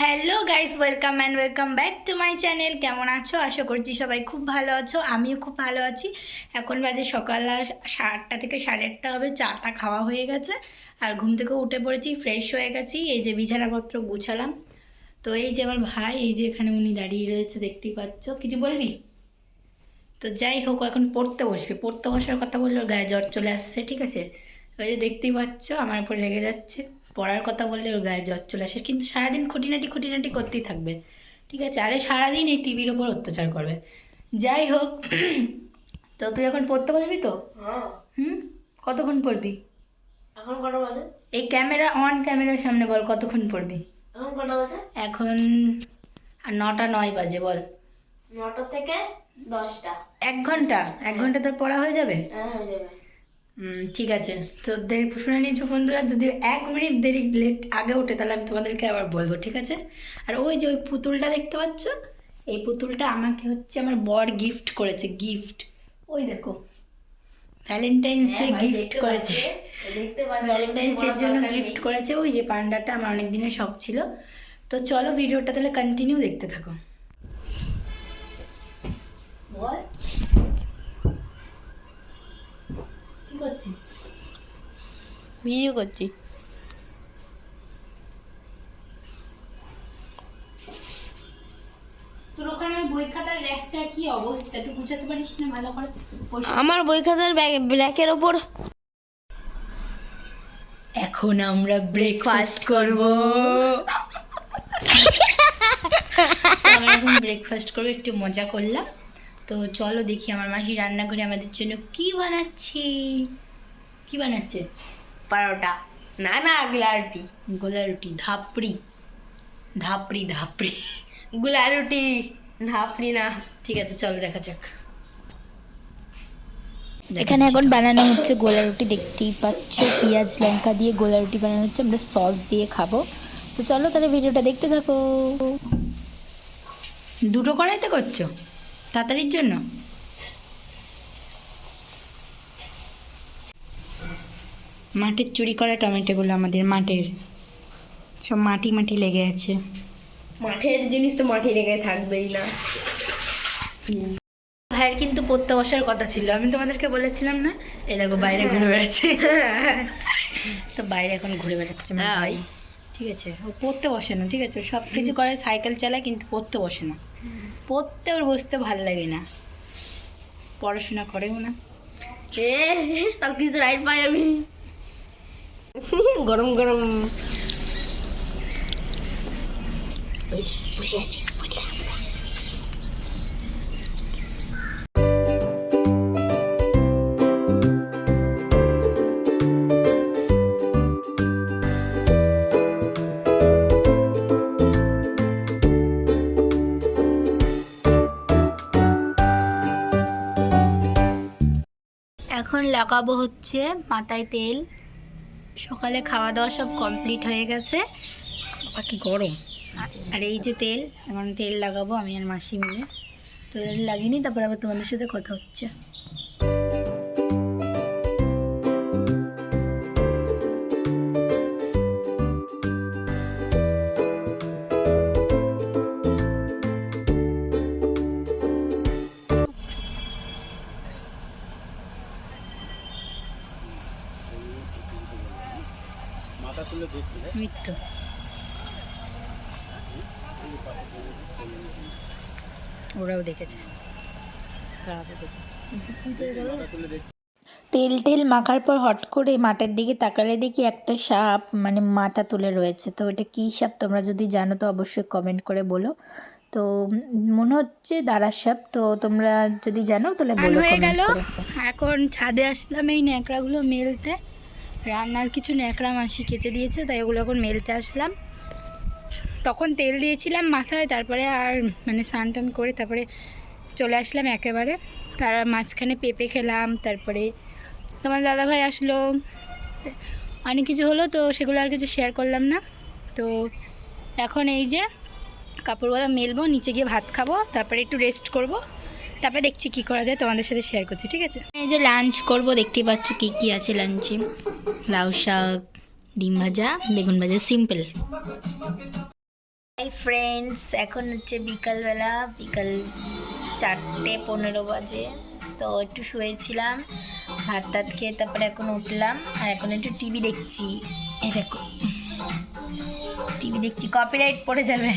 Hello guys welcome and welcome back to my channel কেমন আছো? আশা করছি সবাই খুব ভালো আছো। আমিও খুব ভালো আছি। এখন বাজে সকাল সাড়ে আটটা থেকে সাড়ে আটটা হবে। চাটা খাওয়া হয়ে গেছে। আর ঘুম থেকে উঠে পড়েছি ফ্রেশ হয়ে গেছি। এই যে বিছানাপত্র গুছালাম। তো এই যে আমার ভাই, এই যে এখানে উনি দাঁড়িয়ে রয়েছে, দেখতেই পাচ্ছ। কিছু বলবি? তো যাই হোক, এখন পড়তে বসবে। পড়তে বসার কথা বলল গায়ে জ্বর চলে আসছে, ঠিক আছে? ওই যে দেখতেই পাচ্ছ, আমার উপর রেগে যাচ্ছে। পড়ার কথা বললে ওর গায়ে জ্বর চলে আসে। কিন্তু সারাদিন খুঁটিনাটি খুঁটিনাটি করতেই থাকবে। ঠিক আছে? আরে সারাদিন এই টিভির ওপর অত্যাচার করবে। যাই হোক তো তুই এখন পড়তে বসবি তো? হ্যাঁ। হুম? কতক্ষণ পড়বি? এখন কটা বাজে? এই ক্যামেরা অন ক্যামেরার সামনে বল কতক্ষণ পড়বি? এখন কটা বাজে? এখন আর নটা নয় বাজে বল। নটা থেকে দশটা। এক ঘণ্টা? এক ঘণ্টা তোর পড়া হয়ে যাবে? হ্যাঁ হয়ে যাবে। ঠিক আছে। তো দেরি শুনে নিয়েছো বন্ধুরা যদি এক মিনিট দেরি লেট আগে ওঠে তাহলে আমি তোমাদেরকে আবার বলব ঠিক আছে? আর ওই যে ওই পুতুলটা দেখতে পাচ্ছ? এই পুতুলটা আমাকে হচ্ছে আমার বর গিফট করেছে গিফট ওই দেখো ভ্যালেন্টাইন্স ডে গিফট করেছে। দেখতে ভ্যালেন্টাইন্স ডের জন্য গিফট করেছে ওই যে পান্ডাটা আমার অনেক দিনের শখ ছিল। তো চলো ভিডিওটা তাহলে কন্টিনিউ দেখতে থাকো বল কি করছিস ভিডিও করছি তোর ওখানে ওই বই খাতার র্যাকটা কি অবস্থা? একটু গুছাতে পারিস না ভালো করে? পরিষ্কার- আমার বই খাতার ব্ল্যাকের ওপর। এখন আমরা ব্রেকফাস্ট করব। আমরা এখন ব্রেকফাস্ট করব একটু মজা করলাম। তো চলো দেখি আমার মাসি রান্নাঘরে আমাদের জন্য কি বানাচ্ছি। কি বানাচ্ছে? পারোটা। না না গুলা রুটি গোলা রুটি ধাপড়ি। ধাপড়ি ধাপড়ি। গুলা রুটি ধাপড়ি না। ঠিক আছে চলো দেখা যাক। এখানে এখন বানানো হচ্ছে গোলা রুটি দেখতেই পাচ্ছ। পেঁয়াজ লঙ্কা দিয়ে গোলা রুটি বানানো হচ্ছে। আমরা সস দিয়ে খাব। তো চলো তাহলে ভিডিওটা দেখতে থাকো। দুটো কড়াইতে করছ? তাড়াতাড়ির জন্য। মাটির চুরি করা টমেটোগুলো আমাদের মাটির সব মাটি মাটি লেগে আছে। মাঠের জিনিস তো মাটি লেগে থাকবেই না। ভাইয়ের কিন্তু পড়তে বসার কথা ছিল। আমি তোমাদেরকে বলেছিলাম না? এই দেখো বাইরে ঘুরে বেড়াচ্ছে। তো বাইরে এখন ঘুরে বেড়াচ্ছে হ্যাঁ। ভাই ঠিক আছে? ও পড়তে বসে না ঠিক আছে? সব কিছু করে সাইকেল চালায় কিন্তু পড়তে বসে না। পড়তে ওর বসতে ভালো লাগে না। পড়াশোনা করেও না। এ সব কিছু রাইট পাই আমি। গরম গরম। বসে আছি এখন লাগাবো হচ্ছে মাথায় তেল। সকালে খাওয়া দাওয়া সব কমপ্লিট হয়ে গেছে। বাকি গরম? আর এই যে তেল এখন তেল লাগাবো আমি আর মাসি মিলে। তো তেল লাগিনি তারপর আবার তোমাদের সাথে কথা হচ্ছে। মৃত্যু। ওরাও দেখেছে। তেল টেল মাখার পর হট করে মাঠের দিকে তাকালে দেখি একটা সাপ মানে মাথা তুলে রয়েছে। তো এটা কী সাপ তোমরা যদি জানো তো অবশ্যই কমেন্ট করে বলো। তো মনে হচ্ছে দাঁড়া সাপ। তো তোমরা যদি জানো তাহলে বলো হয়ে গেল। এখন ছাদে আসলাম এই ন্যাকড়াগুলো মেলতে। রান্নার কিছু ন্যাকড়া মাসি কেচে দিয়েছে, তাই ওগুলো এখন মেলতে আসলাম। তখন তেল দিয়েছিলাম মাথায়, তারপরে আর মানে স্নান টান করে তারপরে চলে আসলাম একেবারে। তার মাঝখানে পেঁপে খেলাম, তারপরে তোমার দাদাভাই আসলো। অনেক কিছু হলো তো সেগুলো আর কিছু শেয়ার করলাম না। তো এখন এই যে কাপড়গুলো মেলবো, নিচে গিয়ে ভাত খাব, তারপরে একটু রেস্ট করব। তারপরে দেখছি কি করা যায় তোমাদের সাথে শেয়ার করছি ঠিক আছে? এই যে লাঞ্চ করব দেখতেই পাচ্ছ কি কি আছে লাঞ্চে লাউ শাক ডিম ভাজা বেগুন ভাজা সিম্পল হাই ফ্রেন্ডস এখন হচ্ছে বিকালবেলা বিকাল চারটে পনেরো বাজে। তো একটু শুয়েছিলাম ভাত টাত খেয়ে তারপরে এখন উঠলাম আর এখন একটু টিভি দেখছি। এই দেখো টিভি দেখছি কপিরাইট পড়ে যাবে।